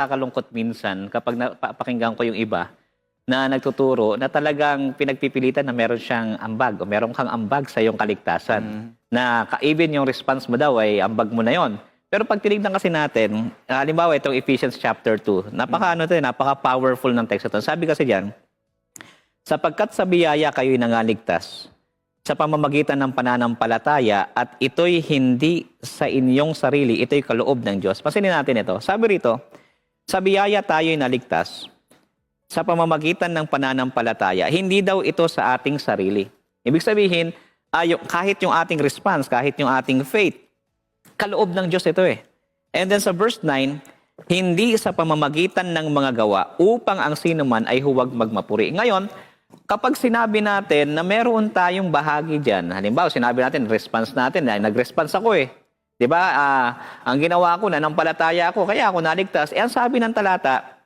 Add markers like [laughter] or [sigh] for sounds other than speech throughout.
nakakalungkot minsan kapag napapakinggan ko yung iba na nagtuturo na talagang pinagpipilitan na meron siyang ambag o meron kang ambag sa iyong kaligtasan. Na ka- even yung response mo daw ay ambag mo na yon. Pero pag tinignan kasi natin, halimbawa itong Ephesians chapter 2, napaka ano to, eh, napaka powerful ng text ito. Sabi kasi diyan, sapagkat sa biyaya kayo'y nangaligtas sa pamamagitan ng pananampalataya at ito'y hindi sa inyong sarili, ito'y kaloob ng Diyos. Pasinin natin ito. Sabi rito, sa biyaya tayo'y naligtas sa pamamagitan ng pananampalataya. Hindi daw ito sa ating sarili. Ibig sabihin, ayo, kahit yung ating response, kahit yung ating faith, kaloob ng Diyos ito eh. And then sa verse 9, hindi sa pamamagitan ng mga gawa upang ang sino man ay huwag magmapuri. Ngayon, kapag sinabi natin na meron tayong bahagi dyan, halimbawa sinabi natin, response natin, nag-response ako eh. 'Di ba? Ah, ang ginawa ko, nanampalataya ako, kaya ako naligtas. Eh, ang sabi ng talata,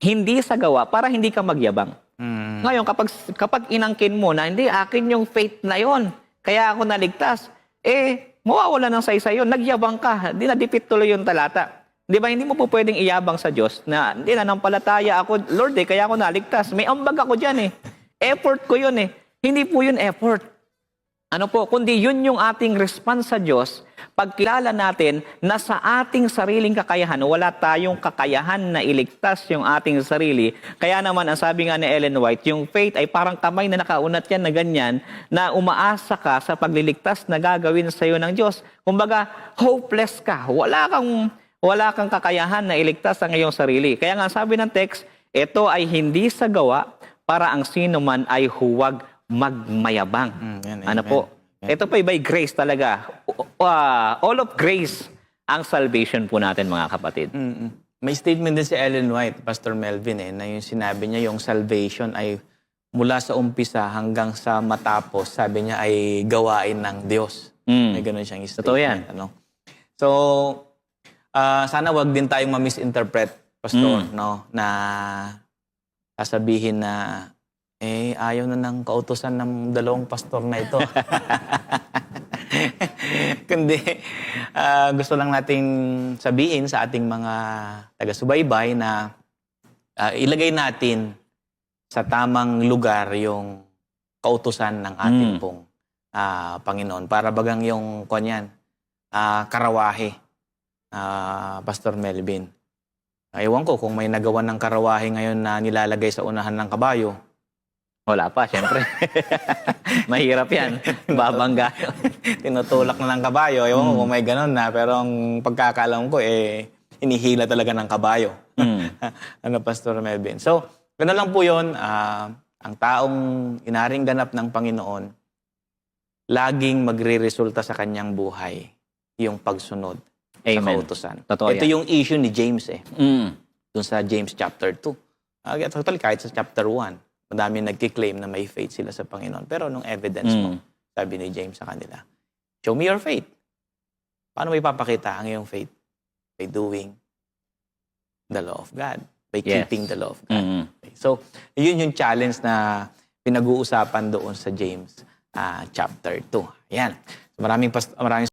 hindi sa gawa para hindi ka magyabang. Mm. Ngayon, kapag, kapag inangkin mo na, hindi, akin yung faith na yon, kaya ako naligtas, eh, mawawala ng saysay yun, nagyabang ka, di nadipit tuloy yung talata. Di ba, hindi mo po pwedeng iyabang sa Diyos na, hindi na, palataya ako, Lord, eh, kaya ako naligtas. May ambag ako dyan eh. Effort ko yun eh. Hindi po yun effort. Ano po, kundi yun yung ating response sa Diyos pagkilala natin na sa ating sariling kakayahan, wala tayong kakayahan na iligtas yung ating sarili. Kaya naman, ang sabi nga ni Ellen White, yung faith ay parang kamay na nakaunat yan na ganyan, na umaasa ka sa pagliligtas na gagawin sa iyo ng Diyos. Kumbaga, hopeless ka. Wala kang, wala kang kakayahan na iligtas ang iyong sarili. Kaya nga sabi ng text, ito ay hindi sa gawa para ang sino man ay huwag magmayabang. Mm, yan, ano amen. po? Ito po by grace talaga. Ah, all of grace ang salvation po natin mga kapatid. Mm-mm. May statement din si Ellen White, Pastor Melvin, eh, na yung sinabi niya yung salvation ay mula sa umpisa hanggang sa matapos, sabi niya ay gawain ng Diyos. Mm. May ganun siyang statement. Totoo yan. Ano? So, ah, sana wag din tayong ma-misinterpret, Pastor, Mm. no? Na sasabihin na eh, ayaw na ng kautosan ng dalawang pastor na ito. [laughs] Kundi, ah, gusto lang nating sabihin sa ating mga taga-subaybay na ah, ilagay natin sa tamang lugar yung kautusan ng ating Mm. pong ah, Panginoon. Para bagang yung kanyan, ah, karawahe, ah, Pastor Melvin. Ewan ko kung may nagawa ng karawahe ngayon na nilalagay sa unahan ng kabayo. Wala pa, syempre. [laughs] Mahirap yan. Babangga. tinutulak na ng kabayo. Ewan ko Mm. kung may ganun na. Pero ang pagkakalam ko, eh, hinihila talaga ng kabayo. Mm. [laughs] ano, Pastor Melvin. So, gano'n lang po yun. Ah, ang taong inaring ganap ng Panginoon, laging magre-resulta sa kanyang buhay yung pagsunod sa Amen. kautusan. Totoo Ito yan. yung issue ni James eh. Mm. Dun sa James chapter 2. Uh, totally, kahit sa chapter 1, madami nagkiklaim na may faith sila sa Panginoon. Pero nung evidence mo, Mm. sabi ni James sa kanila, show me your faith. Paano mo ipapakita ang iyong faith? By doing the law of God. By Yes. keeping the law of God. Mm. So, yun yung challenge na pinag-uusapan doon sa James ah, chapter 2. Ayan. Maraming, pas- maraming